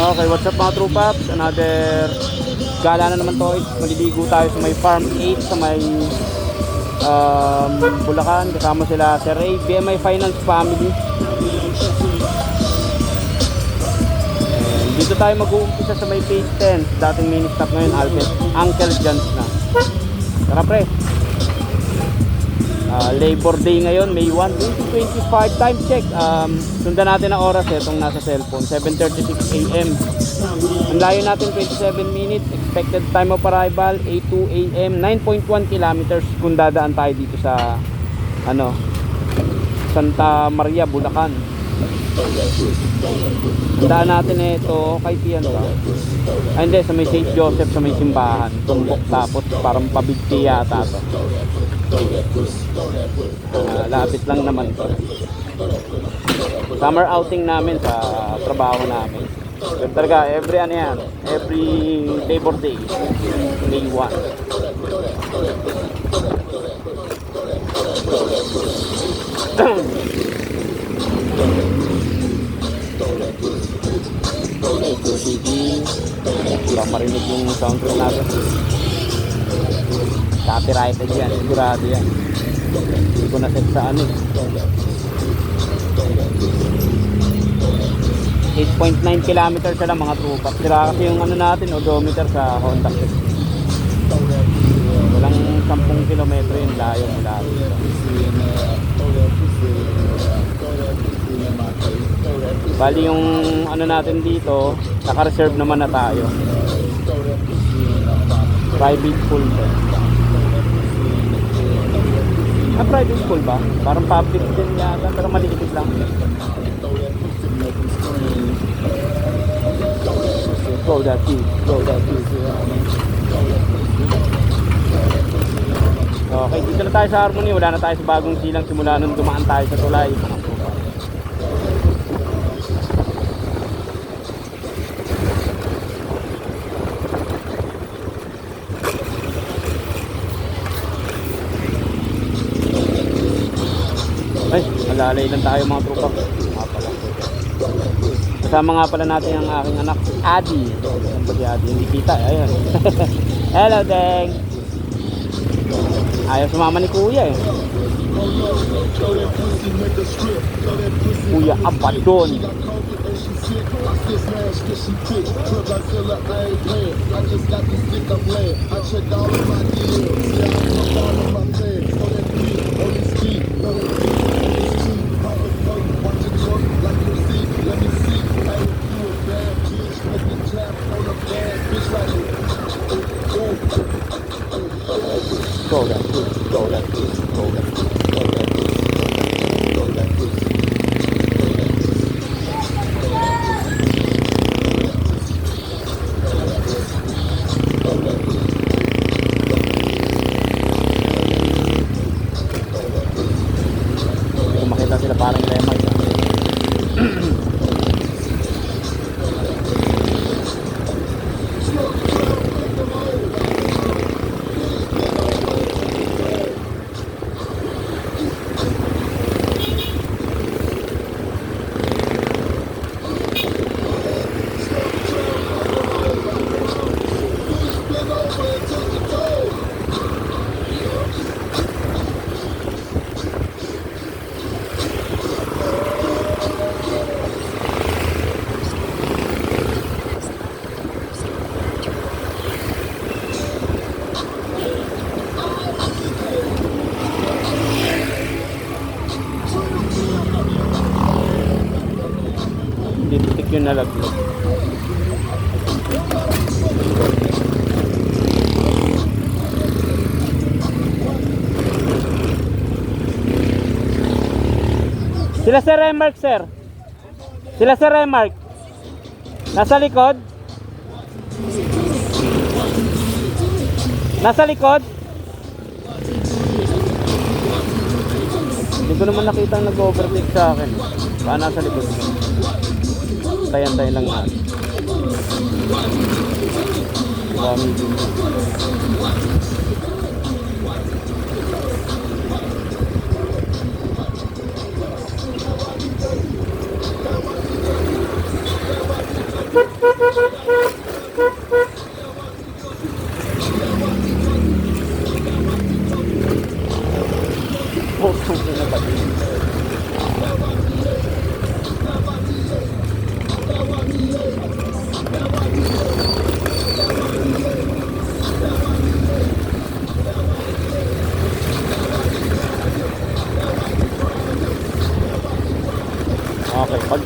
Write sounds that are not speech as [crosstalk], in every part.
Okay, what's up mga true paps? Another gala na naman to. Maliligo tayo sa may Farm 8 sa may um, Bulacan. Kasama sila Sir Ray, BMI Finance Family. And dito tayo mag-uumpisa sa may page 10. Dating mini stop ngayon, Alpet. Uncle John's na. Tara pre. Ah, Labor Day ngayon, May 1, 2025. Time check. Um, sundan natin ang oras eh, itong nasa cellphone. 7.36 a.m. Ang layo natin 27 minutes. Expected time of arrival 8.2 a.m. 9.1 kilometers kung dadaan tayo dito sa ano Santa Maria, Bulacan. Daan natin eh, ito kay Tian ba? Ay hindi, sa may St. Joseph, sa may simbahan. Tumbok tapos parang pabigti yata to. Ah, lapit lang naman to. Summer outing namin sa trabaho namin. Pero talaga, every ano yan, every Labor Day, May 1. Ito CD, wala marinig yung soundtrack natin. Copyrighted yan, sigurado yan. Hindi ko na-set sa ano eh. 8.9 kilometers sa lang mga trupak. Sira kasi yung ano natin, odometer sa Honda. Walang 10 kilometro yung layo mula dito. Bali yung ano natin dito, naka-reserve naman na tayo. Private pool to. Ah, private pool ba? Parang public din yata, pero maliit lang. Go that dude, go that dude. Okay, dito na tayo sa Harmony. Wala na tayo sa bagong silang simula nung dumaan tayo sa tulay. Ay, malalay lang tayo mga tropa. Kasama nga pala natin ang aking anak, Adi. Saan ba Adi? Hindi kita. eh. Ayun. [laughs] Hello, Deng. Ayaw sumama ni Kuya eh. Kuya Abadon. Go nalaglag. Sila Sir Remark, sir. Sila Sir Remark. Nasa likod? Nasa likod? Hindi ko naman nakita nag-overtake sa akin. Baka nasa likod ko. Tayan-tayan lang natin. Dami din. Putong [laughs]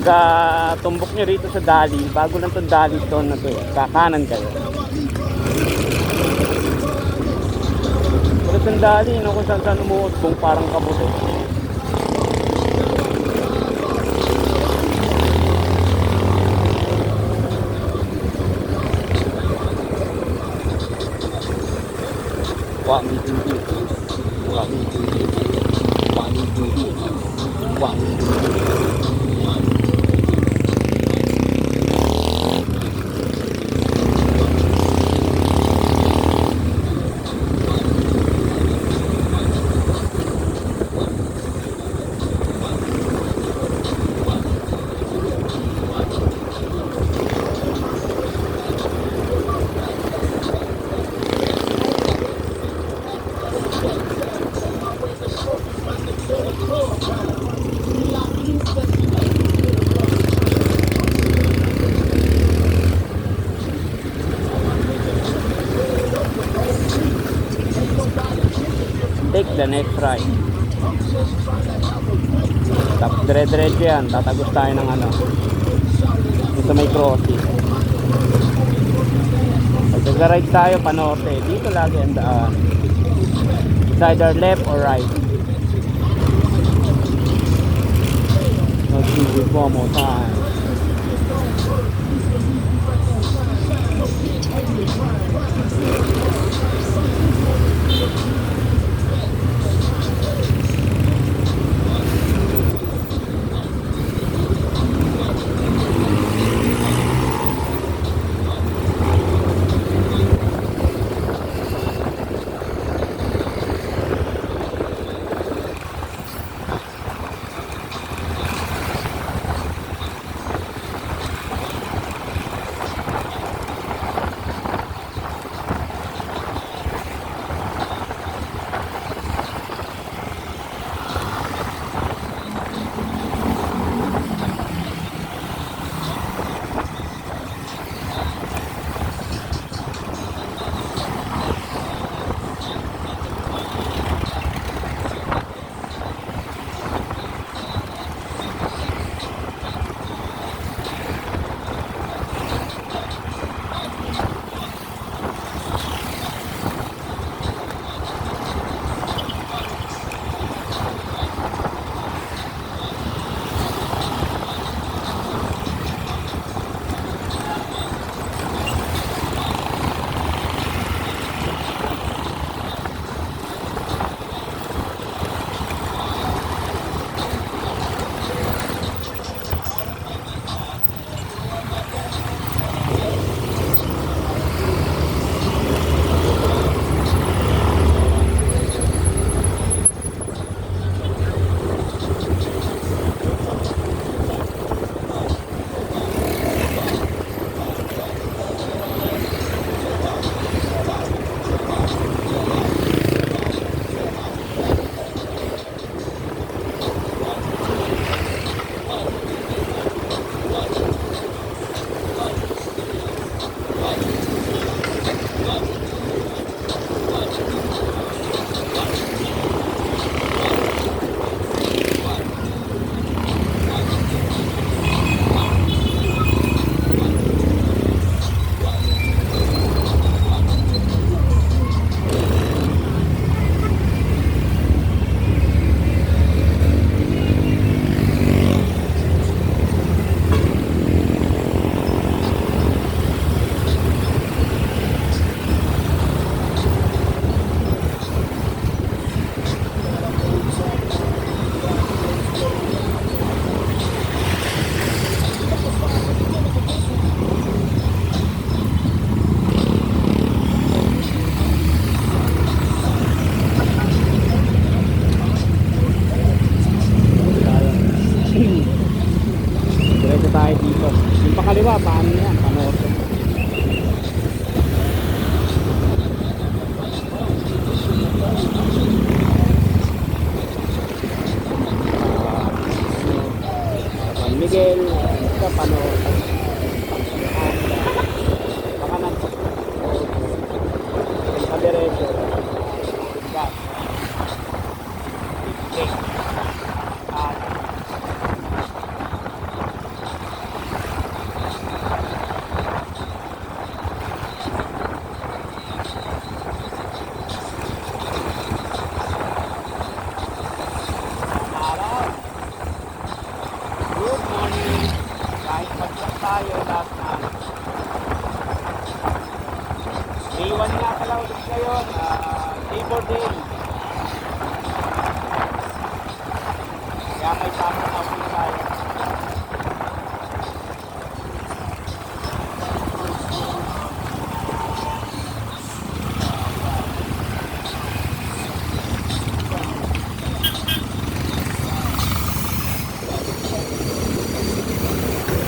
Okay, pagka tumbok nyo rito sa Dali, bago lang itong Dali Stone na to, kakanan kayo. Pero itong Dali, no, kung saan saan umuusbong parang kabuto. net fry. Tap dire diretso yan. Tatagos tayo ng ano. Dito may crossy. Pagkaga right tayo panorte dito lagi ang daan. It's either left or right. Let's do one more time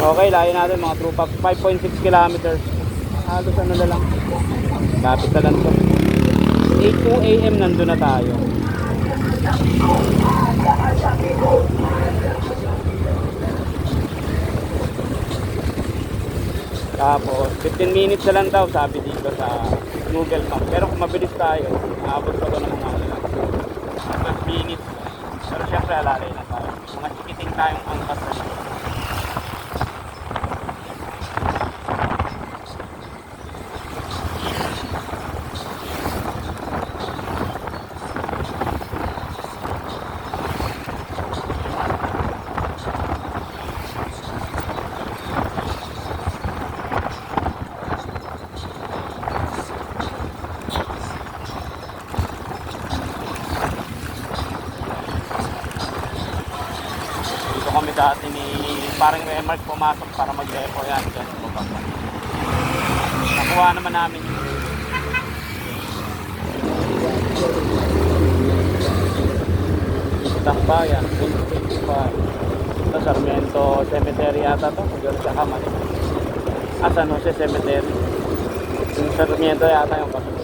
Okay, layo natin mga tropa. 5.6 kilometers. Halos ano na lang. Lapit na lang to. 8 a.m. nandun na tayo. Tapos, 15 minutes na lang daw sabi dito sa Google Map. Pero kung mabilis tayo, aabot pa to ng mga ano lang. 12 minutes. Pero syempre alalay na tayo. Mga tikiting tayong angkas na kami dati ni parang Remark pumasok para mag-repo yan. Sa baba. Nakuha naman namin yun. Tambayan, 2025. Ito, Sarmiento Cemetery yata to. Siguro sa Haman. Ah, San Jose Cemetery. Yung Sarmiento yata yung kasunod.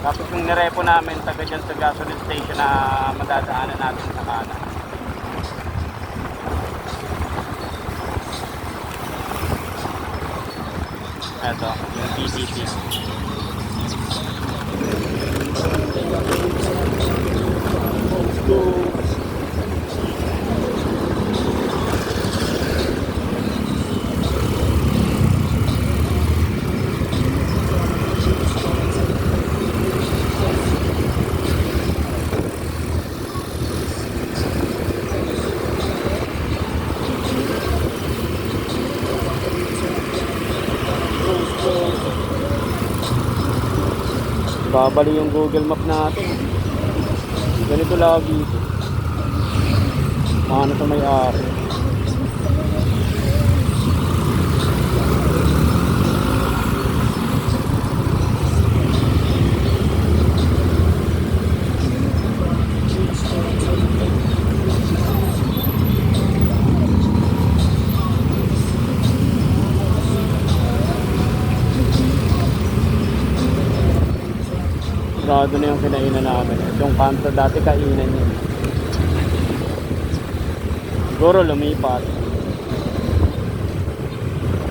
Tapos yung nirepo namin taga dyan sa gasoline station na madadaanan natin sa kanan. Ito, yung PTT. Babali yung Google Map natin. Ganito lagi ito. Ano sa may-ari. Sigurado na yung kinainan namin. Yung kanto dati kainan niya. Siguro lumipat.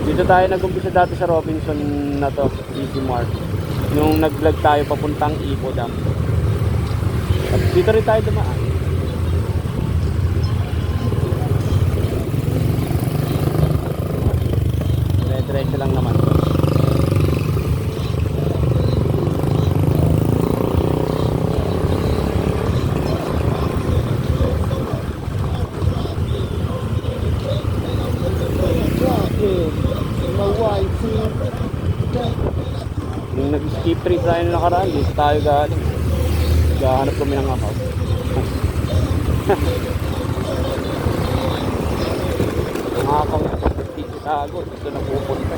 Dito tayo nag-umpisa dati sa Robinson na to, Easy Mart. Nung nag-vlog tayo papuntang Ipo Dam. At dito rin tayo dumaan. Dire-diretso lang naman. Nung nag-skip trip tayo na nakaraan, dito tayo galing. Gahanap kami ng akaw na dito tago, dito na pupunta.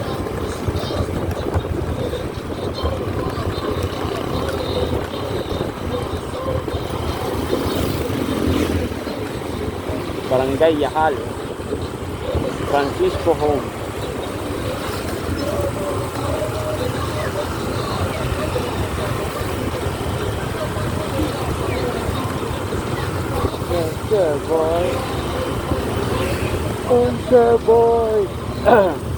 Barangay Yahal. Francisco Home. Boy. Unser boy. [clears throat]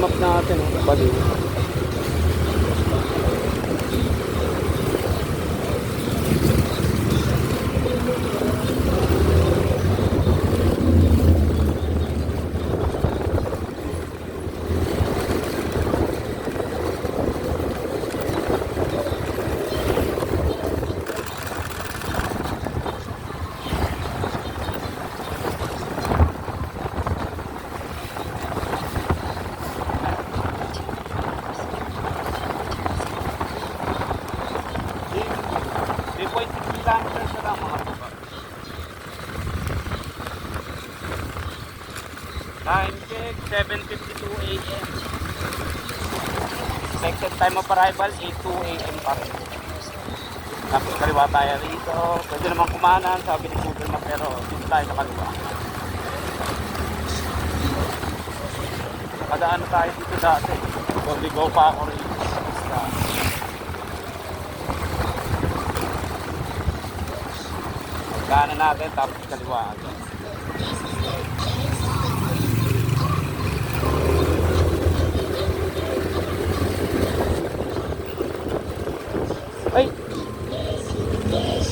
Map natin. Oh. Baliw. Di- 3.6 kilometers na lang mga baba. Time check, 7.52 a.m. Expected time of arrival, 8.2 a.m. pa rin. Tapos kaliwa tayo rito. Pwede naman kumanan, sabi ni Google Map, pero dito tayo sa kaliwa. Nakadaan na tayo dito dati. Ligo pa ako rito. Kanan natin tapos kaliwa agad.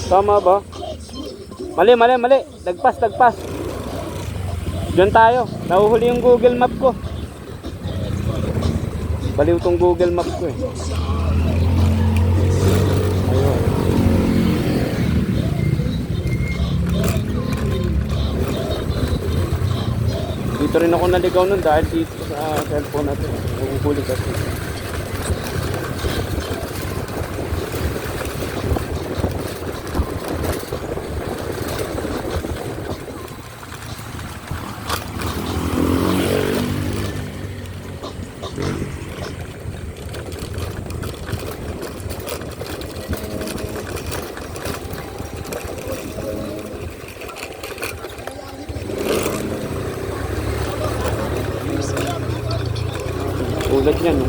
Tama ba? Mali, mali, mali. Lagpas, lagpas. Diyan tayo. Nahuhuli yung Google Map ko. Baliw tong Google Map ko eh. Ayun. Dito rin ako naligaw nun dahil dito sa cellphone natin. Nahuhuli kasi. Tulad yan, no?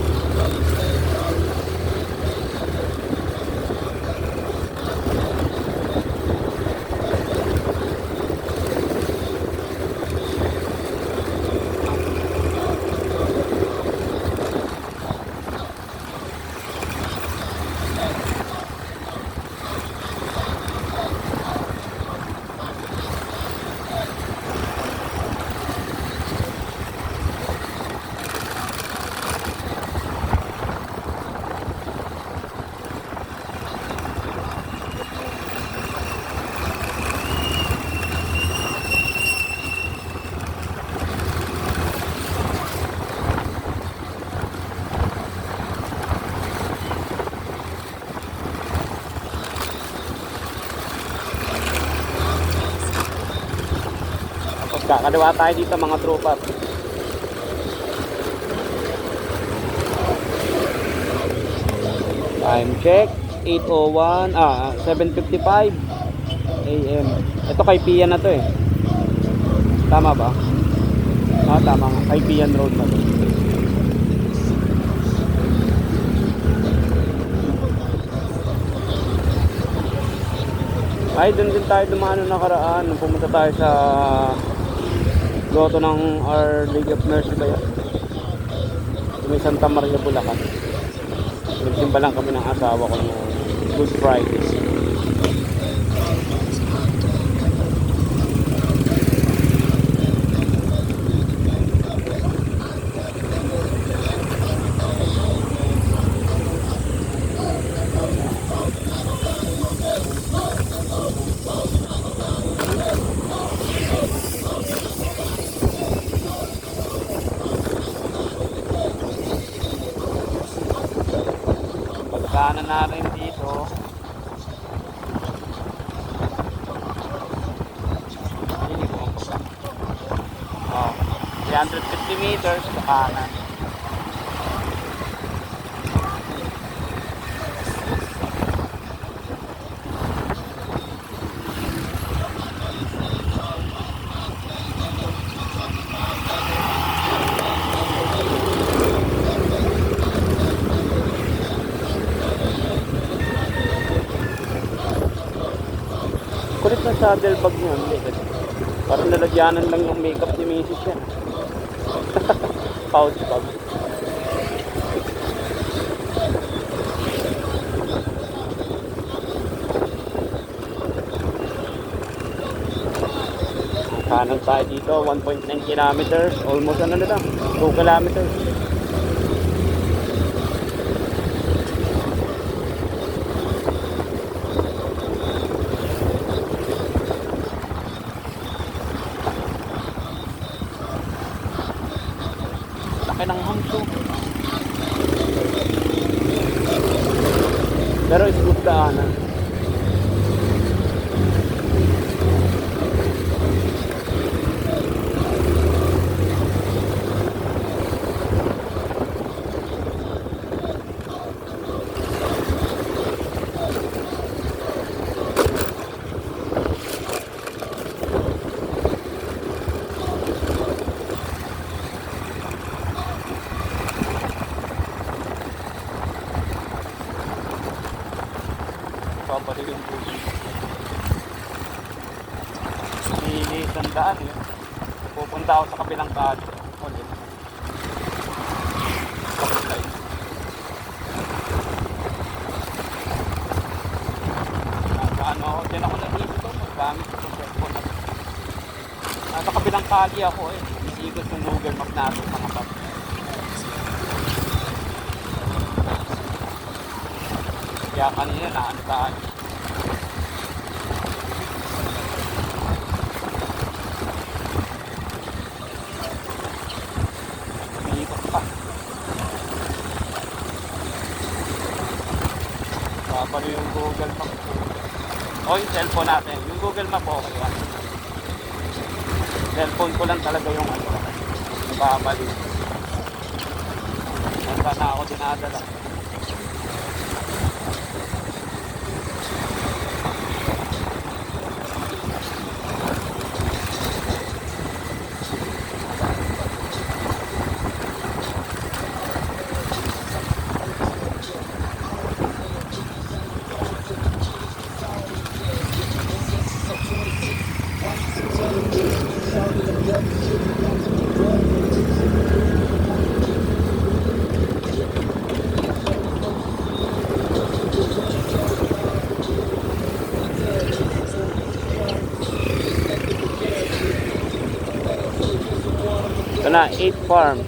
Tapos kakaliwa tayo dito mga tropa. Time check. 8.01. Ah, 7.55 AM. Ito kay Pian na to eh. Tama ba? Ah, tama nga. Kay Pian Road na to. Ay, doon din tayo dumaan nung nakaraan. Pumunta tayo sa Grotto ng Our Lady of Mercy ba? Sa May Santa Maria, Bulacan. Nagsimba lang kami ng asawa ko ng Good Friday. daanan natin dito. Oh, 350 meters sa kanan. Kulit na saddlebag niya. Parang nalagyanan lang yung makeup ni Mrs. yan. [laughs] Pouch bag. Kanan tayo dito, 1.9 kilometers. Almost ano na lang, 2 kilometers. Laki ng hamso. Pero smooth daanan. Babalik yung puso. Lilis ang daan eh. Pupunta ako sa kabilang kali. Ulit. Kapitay. Nasa ano ako, din ako naisip ko. Gamit ko sa cellphone na. Nasa kabilang kali ako eh. Iikot yung Google Map natin mga pap. Kaya kanina na ano tayo. Babalo yung Google Map. O yung cellphone natin. Yung Google Map okay yan. Cellphone ko lang talaga yung ano. Babalo. Saan na ako dinadala. Ito na, 8 farm.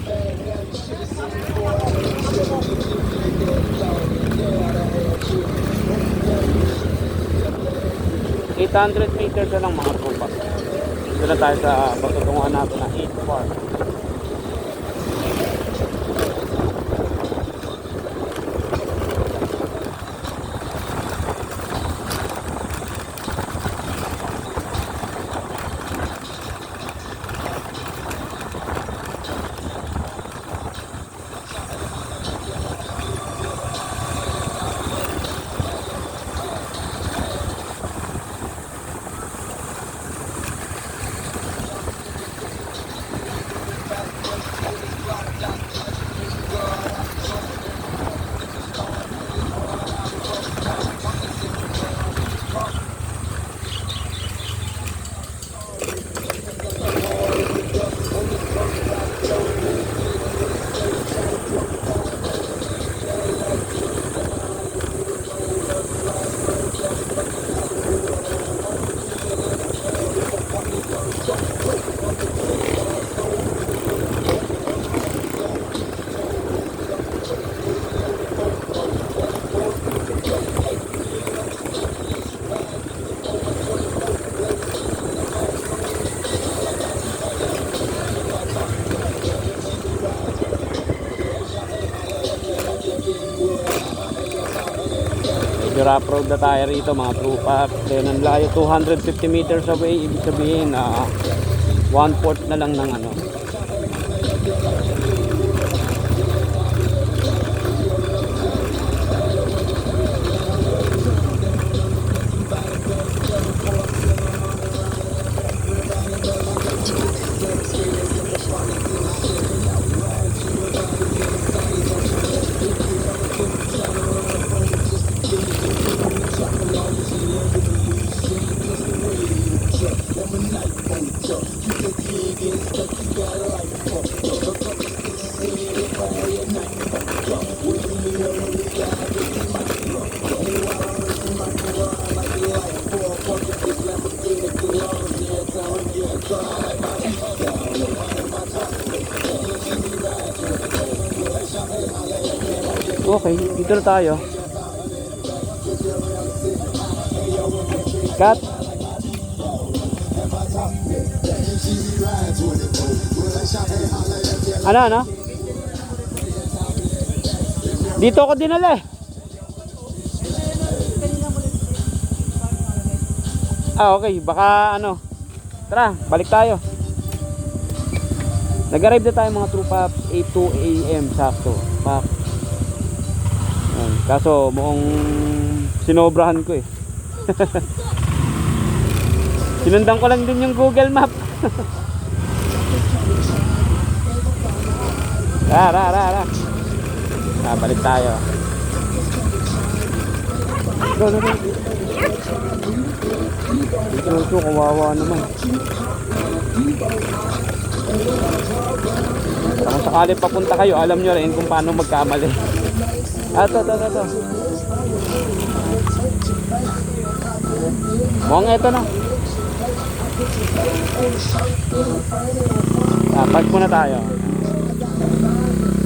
Eight hundred meters na lang mga tropa. Dito na tayo sa patutunguhan natin na 8 farm. Rough road na tayo rito mga trupa. Then ang layo 250 meters away. Ibig sabihin na one fourth na lang ng ano Okay, dito na tayo. Cut. Ano, ano? Dito ako dinala eh. Ah, okay. Baka ano. Tara, balik tayo. Nag-arrive na tayo mga true paps 8 a.m. sakto. Pak. Kaso mukhang sinobrahan ko eh. [laughs] Sinundan ko lang din yung Google Map. [laughs] Ra, ra, ra, ra. Ah, balik tayo. Go, go, go. Ito, ito, kawawa naman. Kung sakali papunta kayo, alam nyo rin kung paano magkamali. Ah, ito, ito, ito, ito. Mukhang ito na. Ah, park muna tayo.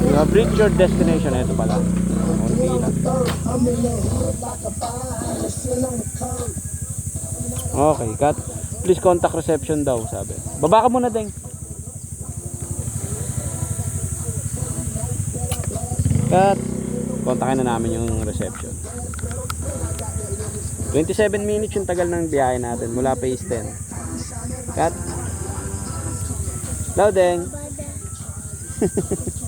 You have reached your destination. Ito pala. Konti lang. Okay, cut. Please contact reception daw, sabi. Baba ka muna, Deng. Cut. Kontakin na namin yung reception. 27 minutes yung tagal ng biyahe natin mula phase 10. Cut. Deng. [laughs]